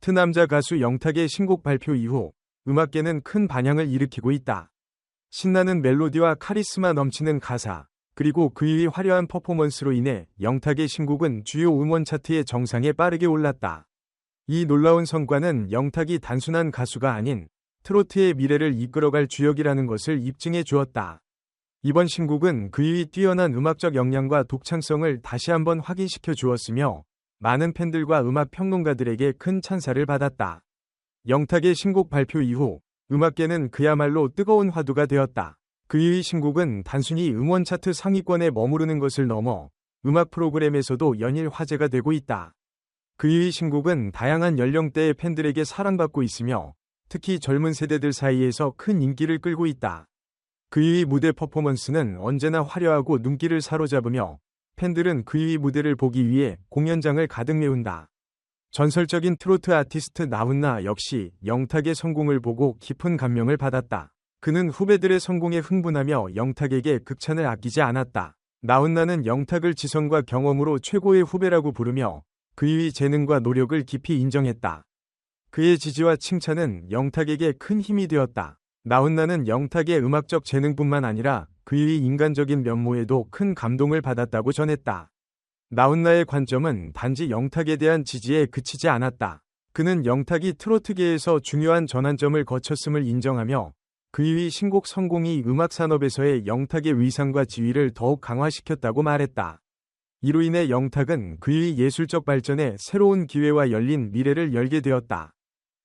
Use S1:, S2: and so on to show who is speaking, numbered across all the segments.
S1: 트남자 가수 영탁의 신곡 발표 이후 음악계는 큰 반향을 일으키고 있다. 신나는 멜로디와 카리스마 넘치는 가사, 그리고 그의 화려한 퍼포먼스로 인해 영탁의 신곡은 주요 음원 차트의 정상에 빠르게 올랐다. 이 놀라운 성과는 영탁이 단순한 가수가 아닌 트로트의 미래를 이끌어갈 주역이라는 것을 입증해 주었다. 이번 신곡은 그의 뛰어난 음악적 역량과 독창성을 다시 한번 확인시켜 주었으며 많은 팬들과 음악 평론가들에게 큰 찬사를 받았다. 영탁의 신곡 발표 이후 음악계는 그야말로 뜨거운 화두가 되었다. 그의 신곡은 단순히 음원 차트 상위권에 머무르는 것을 넘어 음악 프로그램에서도 연일 화제가 되고 있다. 그의 신곡은 다양한 연령대의 팬들에게 사랑받고 있으며 특히 젊은 세대들 사이에서 큰 인기를 끌고 있다. 그의 무대 퍼포먼스는 언제나 화려하고 눈길을 사로잡으며 팬들은 그의 무대를 보기 위해 공연장을 가득 메운다. 전설적인 트로트 아티스트 나훈나 역시 영탁의 성공을 보고 깊은 감명을 받았다. 그는 후배들의 성공에 흥분하며 영탁에게 극찬을 아끼지 않았다. 나훈나는 영탁을 지성과 경험으로 최고의 후배라고 부르며 그의 재능과 노력을 깊이 인정했다. 그의 지지와 칭찬은 영탁에게 큰 힘이 되었다. 나훈나는 영탁의 음악적 재능뿐만 아니라 그의 인간적인 면모에도 큰 감동을 받았다고 전했다. 나훈나의 관점은 단지 영탁에 대한 지지에 그치지 않았다. 그는 영탁이 트로트계에서 중요한 전환점을 거쳤음을 인정하며 그의 신곡 성공이 음악 산업에서의 영탁의 위상과 지위를 더욱 강화시켰다고 말했다. 이로 인해 영탁은 그의 예술적 발전에 새로운 기회와 열린 미래를 열게 되었다.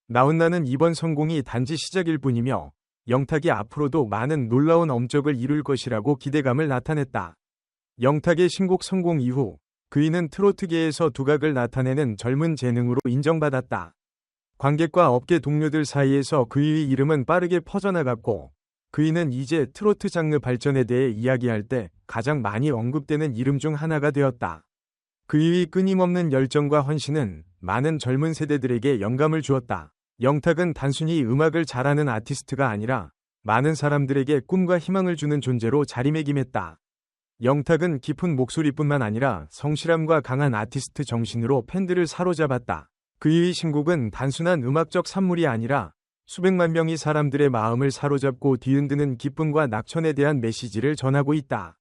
S1: 나훈나는 이번 성공이 단지 시작일 뿐이며 영탁이 앞으로도 많은 놀라운 엄적을 이룰 것이라고 기대감을 나타냈다. 영탁의 신곡 성공 이후 그이는 트로트계에서 두각을 나타내는 젊은 재능으로 인정받았다. 관객과 업계 동료들 사이에서 그의 이름은 빠르게 퍼져나갔고 그이는 이제 트로트 장르 발전에 대해 이야기할 때 가장 많이 언급되는 이름 중 하나가 되었다. 그의 끊임없는 열정과 헌신은 많은 젊은 세대들에게 영감을 주었다. 영탁은 단순히 음악을 잘하는 아티스트가 아니라 많은 사람들에게 꿈과 희망을 주는 존재로 자리매김했다. 영탁은 깊은 목소리뿐만 아니라 성실함과 강한 아티스트 정신으로 팬들을 사로잡았다. 그의 신곡은 단순한 음악적 산물이 아니라 수백만 명의 사람들의 마음을 사로잡고 뒤흔드는 기쁨과 낙천에 대한 메시지를 전하고 있다.